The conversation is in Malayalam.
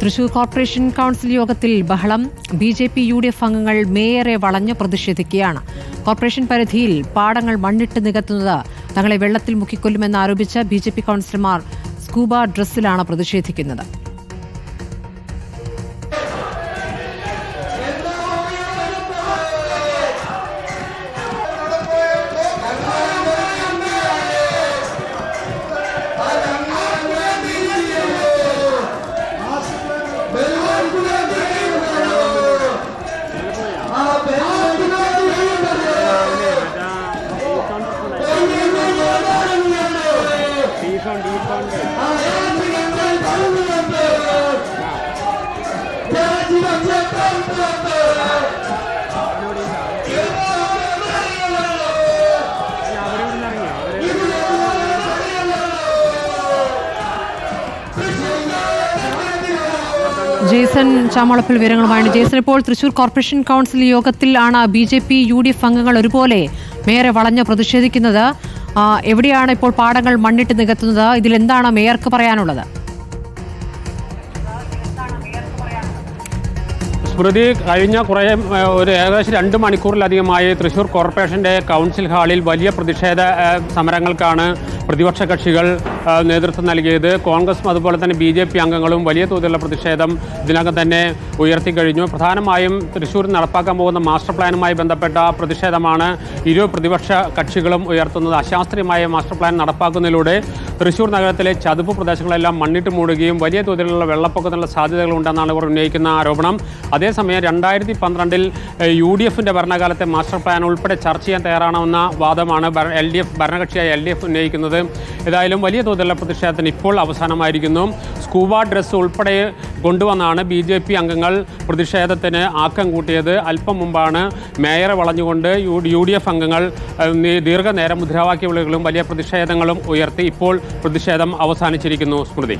തൃശൂർ കോർപ്പറേഷൻ കൗൺസിൽ യോഗത്തിൽ ബഹളം. B J P U D F അംഗങ്ങൾ മേയറെ വളഞ്ഞു പ്രതിഷേധിക്കുകയാണ്. കോർപ്പറേഷൻ പരിധിയിൽ പാടങ്ങൾ മണ്ണിട്ട് നികത്തുന്നത് തങ്ങളെ വെള്ളത്തിൽ മുക്കിക്കൊല്ലുമെന്ന് ആരോപിച്ച ബി ജെ പി കൗൺസിലർമാർ സ്കൂബ ഡ്രസ്സിലാണ് പ്രതിഷേധിക്കുന്നത്. ജേസൺ ചാമളപ്പിൽ വിവരങ്ങളുമായി ജേസൺ ഇപ്പോൾ തൃശൂർ കോർപ്പറേഷൻ കൗൺസിൽ യോഗത്തിലാണ് B J P U D F അംഗങ്ങൾ ഒരുപോലെ മേയറെ വളഞ്ഞ് പ്രതിഷേധിക്കുന്നത്. എവിടെയാണ് ഇപ്പോൾ പാടങ്ങൾ മണ്ണിട്ട് നികത്തുന്നത്? ഇതിൽ എന്താണ് മേയർക്ക് പറയാനുള്ളത്? സ്മൃതി കഴിഞ്ഞ കുറേ ഒരു ഏകദേശം രണ്ട് മണിക്കൂറിലധികമായി തൃശൂർ കോർപ്പറേഷന്റെ കൗൺസിൽ ഹാളിൽ വലിയ പ്രതിഷേധ സമരങ്ങൾക്കാണ് പ്രതിപക്ഷ കക്ഷികൾ നേതൃത്വം നൽകിയത്. കോൺഗ്രസും അതുപോലെ തന്നെ ബി ജെ പി അംഗങ്ങളും വലിയ തോതിലുള്ള പ്രതിഷേധം ഇതിനകം തന്നെ ഉയർത്തിക്കഴിഞ്ഞു പ്രധാനമായും തൃശ്ശൂരിൽ നടപ്പാക്കാൻ പോകുന്ന മാസ്റ്റർ പ്ലാനുമായി ബന്ധപ്പെട്ട പ്രതിഷേധമാണ് ഇരു പ്രതിപക്ഷ കക്ഷികളും ഉയർത്തുന്നത്. അശാസ്ത്രീയമായ മാസ്റ്റർ പ്ലാൻ നടപ്പാക്കുന്നതിലൂടെ തൃശൂർ നഗരത്തിലെ ചതുപ്പ് പ്രദേശങ്ങളെല്ലാം മണ്ണിട്ട് മൂടുകയും വലിയ തോതിലുള്ള വെള്ളപ്പൊക്കത്തിനുള്ള സാധ്യതകളുണ്ടെന്നാണ് ഇവർ ഉന്നയിക്കുന്ന ആരോപണം. അതേസമയം രണ്ടായിരത്തി പന്ത്രണ്ടിൽ യു ഡി എഫിന്റെ ഭരണകാലത്തെ മാസ്റ്റർ പ്ലാൻ ഉൾപ്പെടെ ചർച്ച ചെയ്യാൻ തയ്യാറാണെന്ന വാദമാണ് എൽ ഡി എഫ് ഭരണകക്ഷിയായ എൽ ഡി എഫ് ഉന്നയിക്കുന്നത്. ഏതായാലും വലിയ തോതിലുള്ള പ്രതിഷേധത്തിന് ഇപ്പോൾ അവസാനമായിരിക്കുന്നു. സ്കൂബ ഡ്രസ്സ് ഉൾപ്പെടെ കൊണ്ടുവന്നാണ് ബി ജെ പി അംഗങ്ങൾ പ്രതിഷേധത്തിന് ആക്കം കൂട്ടിയത്. അല്പം മുമ്പാണ് മേയറെ വളഞ്ഞുകൊണ്ട് യു യു ഡി എഫ് അംഗങ്ങൾ ദീർഘനേരം മുദ്രാവാക്യ വിളികളും വലിയ പ്രതിഷേധങ്ങളും ഉയർത്തി ഇപ്പോൾ പ്രതിഷേധം അവസാനിച്ചിരിക്കുന്നു. സ്മൃതി.